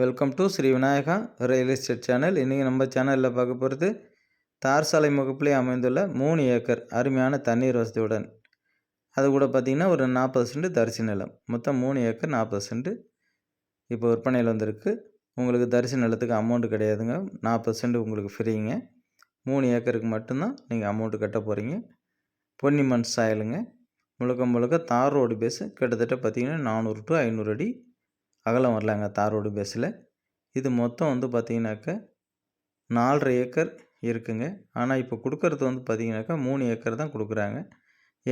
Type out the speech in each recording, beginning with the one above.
Welcome to Sri Vinayaka real estate channel இன்றைக்கி நம்ம சேனலில் பார்க்க போகிறது தார் சாலை முகப்பிலே அமைந்துள்ள மூணு ஏக்கர் அருமையான தண்ணீர் வசதியுடன். அது கூட பார்த்திங்கன்னா ஒரு நாற்பது சென்ட் தரிசி நிலம். மொத்தம் மூணு ஏக்கர் நாற்பது சென்ட் இப்போ விற்பனையில் வந்திருக்கு. உங்களுக்கு தரிசி நிலத்துக்கு அமௌண்ட்டு கிடையாதுங்க. நாற்பது சென்ட் உங்களுக்கு ஃப்ரீங்க மூணு ஏக்கருக்கு மட்டும்தான் நீங்கள் அமௌண்ட்டு கட்ட போகிறீங்க பொன்னிமன் சாயலுங்க. முழுக்க முழுக்க தார் ரோடு பேஸு கிட்டத்தட்ட பார்த்திங்கன்னா நானூறு டு ஐநூறு அடி அகலம் வரலாங்க தார் ரோடு பேஸில் இது மொத்தம் வந்து பார்த்திங்கனாக்கா நாலரை ஏக்கர் இருக்குங்க. ஆனால் இப்போ கொடுக்குறது வந்து பார்த்திங்கனாக்கா மூணு ஏக்கர் தான் கொடுக்குறாங்க.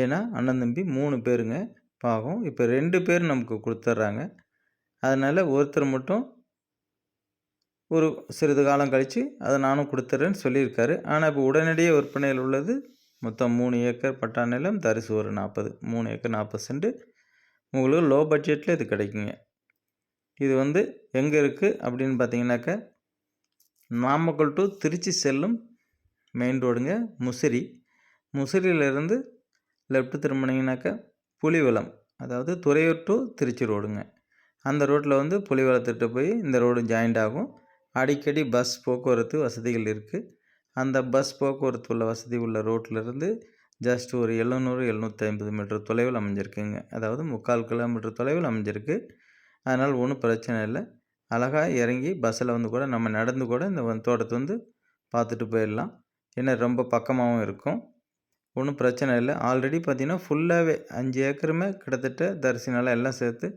ஏன்னா அண்ணன் தம்பி மூணு பேருங்க பாகம் இப்போ ரெண்டு பேர் நமக்கு கொடுத்துட்றாங்க அதனால் ஒருத்தர் மட்டும் ஒரு சிறிது காலம் கழித்து அதை நானும் கொடுத்துட்றேன்னு சொல்லியிருக்காரு. ஆனால் இப்போ உடனடியே விற்பனையில் உள்ளது மொத்தம் மூணு ஏக்கர் பட்டா நிலம் தரிசு ஒரு நாற்பது மூணு ஏக்கர் நாற்பது சென்ட். உங்களுக்கு லோ பட்ஜெட்டில் இது கிடைக்குங்க. இது வந்து எங்கே இருக்குது அப்படின்னு பார்த்தீங்கன்னாக்க நாமக்கல் டு திருச்சி செல்லும் மெயின் ரோடுங்க முசிறி. முசிறியிலேருந்து லெஃப்ட் திரும்பினீங்கனாக்கா புலிவலம் அதாவது துறையூர் டு திருச்சி ரோடுங்க அந்த ரோட்டில் வந்து புலிவலத்திட்ட போய் இந்த ரோடு ஜாயிண்ட் ஆகும். அடிக்கடி பஸ் போக்குவரத்து வசதிகள் இருக்குது அந்த பஸ் போக்குவரத்து உள்ள வசதி உள்ள ரோட்டிலேருந்து ஜஸ்ட் ஒரு எழுநூறு எழுநூற்றி ஐம்பது மீட்டர் தொலைவில் அமைஞ்சிருக்குங்க. அதாவது முக்கால் கிலோமீட்டர் தொலைவில் அமைஞ்சிருக்கு. அதனால் ஒன்றும் பிரச்சனை இல்லை. அழகாக இறங்கி பஸ்ஸில் வந்து கூட நம்ம நடந்து கூட இந்த தோட்டத்தை வந்து பார்த்துட்டு போயிடலாம். ஏன்னா ரொம்ப பக்கமாகவும் இருக்கும். ஒன்றும் பிரச்சனை இல்லை. ஆல்ரெடி பார்த்திங்கன்னா ஃபுல்லாகவே அஞ்சு ஏக்கருமே கிட்டத்தட்ட தரிசனால எல்லாம் சேர்த்து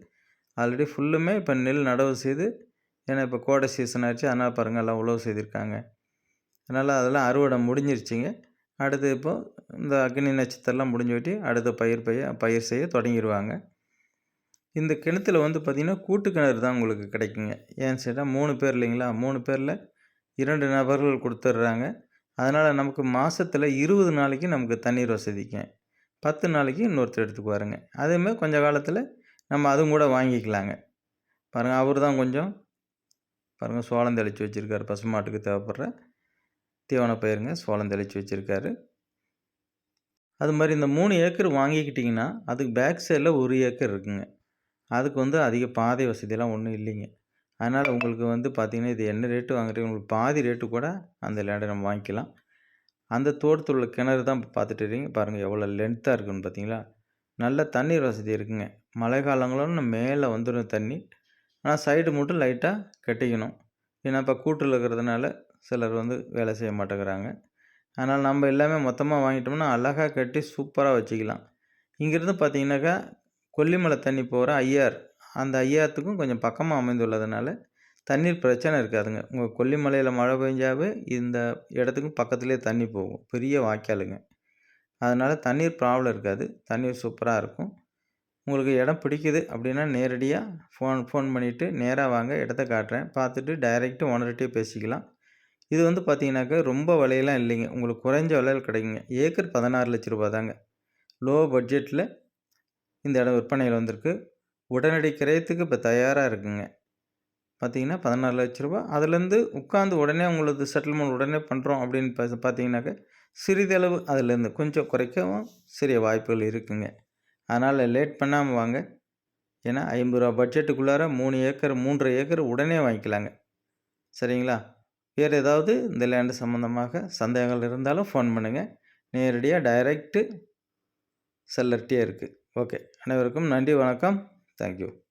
ஆல்ரெடி ஃபுல்லுமே இப்போ நெல் நடவு செய்து ஏன்னா இப்போ கோடை சீசன் ஆச்சு. அதனால் பாருங்கள் எல்லாம் உழவு செய்திருக்காங்க. அதனால் அதெல்லாம் அறுவடை முடிஞ்சிருச்சிங்க. அடுத்து இப்போது இந்த அக்னி நட்சத்திரம்லாம் முடிஞ்சு விட்டு அடுத்த பயிர் பயிர் பயிர் செய்ய தொடங்கிடுவாங்க இந்த கிணத்துல வந்து பார்த்திங்கன்னா கூட்டு கிணறு தான் உங்களுக்கு கிடைக்குங்க. ஏன்னு கேட்டால் மூணு பேர் இல்லைங்களா? மூணு பேரில் இரண்டு நபர்கள் கொடுத்துட்றாங்க அதனால் நமக்கு மாதத்தில் இருபது நாளைக்கு நமக்கு தண்ணீர் வசதிக்கு பத்து நாளைக்கு இன்னொருத்தர் எடுத்துக்குவாருங்க. அதேமாதிரி கொஞ்சம் காலத்தில் நம்ம அதுவும் கூட வாங்கிக்கலாங்க. பாருங்கள் அவர் தான் கொஞ்சம் பாருங்கள் சோளம் தெளித்து வச்சுருக்காரு. பசுமாட்டுக்கு தேவைப்படுற தீவன பயிருங்க சோளம் தெளித்து வச்சுருக்காரு. அது மாதிரி இந்த மூணு ஏக்கர் வாங்கிக்கிட்டிங்கன்னா அதுக்கு பேக் சைடில் ஒரு ஏக்கர் இருக்குங்க. அதுக்கு வந்து அதிக பாதை வசதியெல்லாம் ஒன்றும் இல்லைங்க. அதனால் உங்களுக்கு வந்து பார்த்திங்கன்னா இது என்ன ரேட்டு வாங்குறீங்க? உங்களுக்கு பாதி ரேட்டு கூட அந்த லேண்டை நம்ம வாங்கிக்கலாம். அந்த தோட்டத்தில் உள்ள கிணறு தான் இப்போ பார்த்துட்டு இருக்கீங்க. பாருங்கள் எவ்வளோ லென்த்தாக இருக்குன்னு பார்த்தீங்களா நல்ல தண்ணீர் வசதி இருக்குங்க. மழை காலங்களும் மேலே வந்துடும் தண்ணி. ஆனால் சைடு மட்டும் லைட்டாக கட்டிக்கணும். ஏன்னா இப்போ கூட்டில் இருக்கிறதுனால சிலர் வந்து வேலை செய்ய மாட்டேங்கிறாங்க. அதனால் நம்ம எல்லாமே மொத்தமாக வாங்கிட்டோம்னா அழகாக கட்டி சூப்பராக வச்சுக்கலாம். இங்கேருந்து பார்த்தீங்கன்னாக்கா கொல்லிமலை தண்ணி போகிற ஐயார் அந்த ஐயாத்துக்கும் கொஞ்சம் பக்கமாக அமைந்துள்ளதுனால தண்ணீர் பிரச்சனை இருக்காதுங்க. உங்கள் கொல்லிமலையில் மழை பெஞ்சாவே இந்த இடத்துக்கும் பக்கத்துலேயே தண்ணி போகும். பெரிய வாய்க்காலுங்க. அதனால் தண்ணீர் ப்ராப்ளம் இருக்காது. தண்ணீர் சூப்பராக இருக்கும். உங்களுக்கு இடம் பிடிக்குது அப்படின்னா நேரடியாக ஃபோன் ஃபோன் பண்ணிவிட்டு நேராக வாங்க. இடத்த காட்டுறேன். பார்த்துட்டு டைரெக்டு ஓனர்கிட்டே பேசிக்கலாம். இது வந்து பார்த்தீங்கன்னாக்கா ரொம்ப விலையெல்லாம் இல்லைங்க. உங்களுக்கு குறைஞ்ச விலையில் கிடைக்குங்க. ஏக்கர் பதினாறு லட்ச ரூபா தாங்க. லோ பட்ஜெட்டில் இந்த இடம் விற்பனையில் வந்திருக்கு. உடனடி கிரயத்துக்கு இப்போ தயாராக இருக்குங்க. பார்த்தீங்கன்னா பதினாறு லட்ச ரூபா அதுலேருந்து உட்காந்து உடனே உங்களுக்கு செட்டில்மெண்ட் உடனே பண்ணுறோம் அப்படின்னு பார்த்தீங்கன்னாக்க சிறிதளவு அதுலேருந்து கொஞ்சம் குறைக்கவும் சிறிய வாய்ப்புகள் இருக்குங்க. அதனால் லேட் பண்ணாமல் வாங்க. ஏன்னா ஐம்பது ரூபா பட்ஜெட்டுக்குள்ளார மூணு ஏக்கர் மூன்றரை ஏக்கர் உடனே வாங்கிக்கலாங்க. சரிங்களா? வேறு ஏதாவது இந்த லேண்டு சம்மந்தமாக சந்தேகங்கள் இருந்தாலும் ஃபோன் பண்ணுங்கள் நேரடியாக டைரெக்டு செல்லர்கிட்டே இருக்குது ஓகே. அனைவருக்கும் நன்றி வணக்கம். தேங்க்யூ.